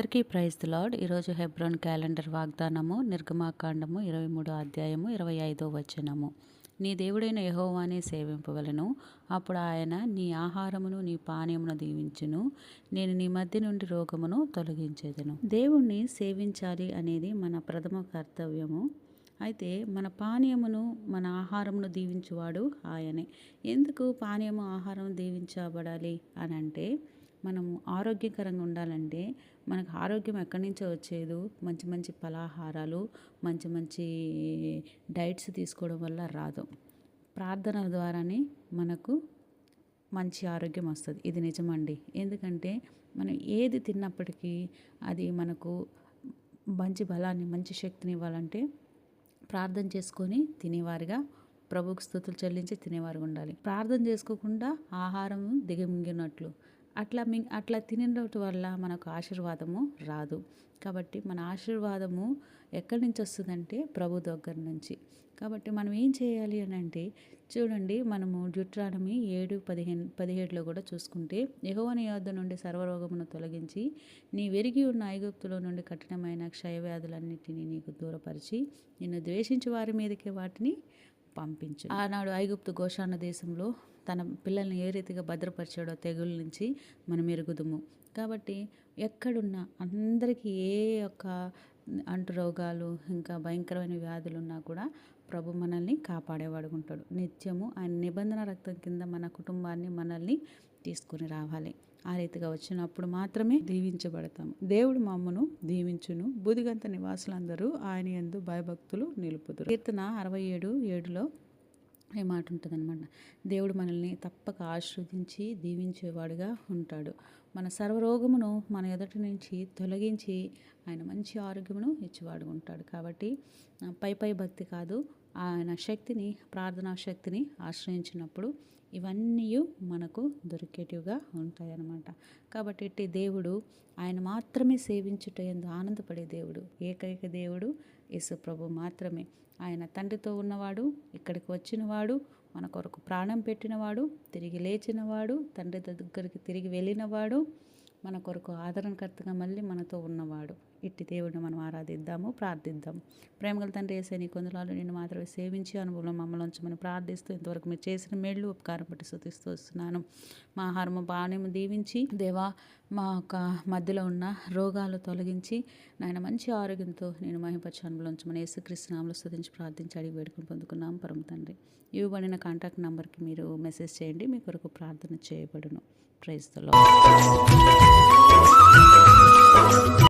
అందరికీ praise lord. ఈరోజు Hebron calendar వాగ్దానము నిర్గమాకాండము ఇరవై మూడో అధ్యాయము ఇరవై ఐదో వచనము. నీ దేవుడైన యహోవాని సేవింపవలను. అప్పుడు ఆయన నీ ఆహారమును నీ పానీయమును దీవించును. నేను నీ మధ్య నుండి రోగమును తొలగించేదను. దేవుణ్ణి సేవించాలి అనేది మన ప్రథమ కర్తవ్యము. అయితే మన పానీయమును మన ఆహారమును దీవించువాడు ఆయనే. ఎందుకు పానీయము ఆహారం దీవించబడాలి అని అంటే మనము ఆరోగ్యకరంగా ఉండాలంటే మనకు ఆరోగ్యం ఎక్కడి నుంచో వచ్చేది. మంచి మంచి ఫలాహారాలు మంచి మంచి డైట్స్ తీసుకోవడం వల్ల రాదు. ప్రార్థన ద్వారానే మనకు మంచి ఆరోగ్యం వస్తుంది. ఇది నిజమండి. ఎందుకంటే మనం ఏది తిన్నప్పటికీ అది మనకు మంచి బలాన్ని మంచి శక్తిని ఇవ్వాలంటే ప్రార్థన చేసుకొని తినేవారిగా ప్రభుకు స్థుతులు చెల్లించి తినేవారు ఉండాలి. ప్రార్థన చేసుకోకుండా ఆహారం దిగమింగినట్లు అట్లా మి అట్లా తినడం వల్ల మనకు ఆశీర్వాదము రాదు. కాబట్టి మన ఆశీర్వాదము ఎక్కడి నుంచి వస్తుందంటే ప్రభు దగ్గర నుంచి. కాబట్టి మనం ఏం చేయాలి అని అంటే చూడండి మనము జుట్రానమి ఏడు పదిహేను పదిహేడులో కూడా చూసుకుంటే ఎగవని యొద్ద నుండి సర్వరోగమును తొలగించి నీ వెరిగి ఉన్న ఐగుప్తులో నుండి కఠినమైన క్షయవ్యాధులన్నిటినీ నీకు దూరపరిచి నిన్ను ద్వేషించి వారి మీదకే వాటిని పంపించు. ఆనాడు ఐగుప్తు గోషాన దేశంలో తన పిల్లల్ని ఏ రీతిగా భద్రపరిచాడో తెగుల నుంచి మనం ఎరుగుదుము. కాబట్టి ఎక్కడున్నా అందరికీ ఏ యొక్క అంటు రోగాలు ఇంకా భయంకరమైన వ్యాధులు ఉన్నా కూడా ప్రభు మనల్ని కాపాడేవాడు ఉంటాడు. నిత్యము ఆయన నిబంధన రక్తం కింద మన కుటుంబాన్ని మనల్ని తీసుకుని రావాలి. ఆ రీతిగా వచ్చినప్పుడు మాత్రమే దీవించబడతాము. దేవుడు మమ్మను దీవించును. బుదిగంత నివాసులందరూ ఆయన ఎందు భయభక్తులు నిలుపుదురు. కీర్తన అరవై ఏడు ఏడులో ఏ మాట ఉంటుందన్నమాట. దేవుడు మనల్ని తప్పక ఆశీర్వదించి దీవించేవాడుగా ఉంటాడు. మన సర్వరోగమును మన ఎదుటి నుంచి తొలగించి ఆయన మంచి ఆరోగ్యమును ఇచ్చేవాడు ఉంటాడు. కాబట్టి పై పై భక్తి కాదు ఆయన శక్తిని ప్రార్థనా శక్తిని ఆశ్రయించినప్పుడు ఇవన్నీ మనకు దొరికేటివిగా ఉంటాయన్నమాట. కాబట్టి ఇట్టి దేవుడు ఆయన మాత్రమే సేవించుట ఎందు ఆనందపడే దేవుడు ఏకైక దేవుడు యేసుప్రభు మాత్రమే. ఆయన తండ్రితో ఉన్నవాడు ఇక్కడికి వచ్చినవాడు మన కొరకు ప్రాణం పెట్టినవాడు తిరిగి లేచినవాడు తండ్రి దగ్గరికి తిరిగి వెళ్ళినవాడు మన కొరకు ఆదరణకర్తగా మళ్ళీ మనతో ఉన్నవాడు. ఇట్టి దేవుడిని మనం ఆరాధిద్దాము ప్రార్థిద్దాం ప్రేమగల తండ్రి వేసే నీ కొందరాలు నిన్ను మాత్రమే సేవించి అనుభవం మమ్మల్ని ఉంచమని ప్రార్థిస్తూ ఇంతవరకు మీరు చేసిన మేళ్ళు ఉపకారం పట్టి శుతిస్తూ వస్తున్నాను. మా ఆహారము బాణ్యము దీవించి దేవా మా యొక్క మధ్యలో ఉన్న రోగాలు తొలగించి నాయన మంచి ఆరోగ్యంతో నేను మహిపచ్చి అనుభవం ఉంచమని యేసుక్రీస్తునామలు స్థుతించి ప్రార్థించి అడిగి వేడుకొని పొందుకున్నాం. పరమ తండ్రి ఇవ్వబడిన కాంటాక్ట్ నెంబర్కి మీరు మెసేజ్ చేయండి మీ కొరకు ప్రార్థన చేయబడును. ప్రైజ్లో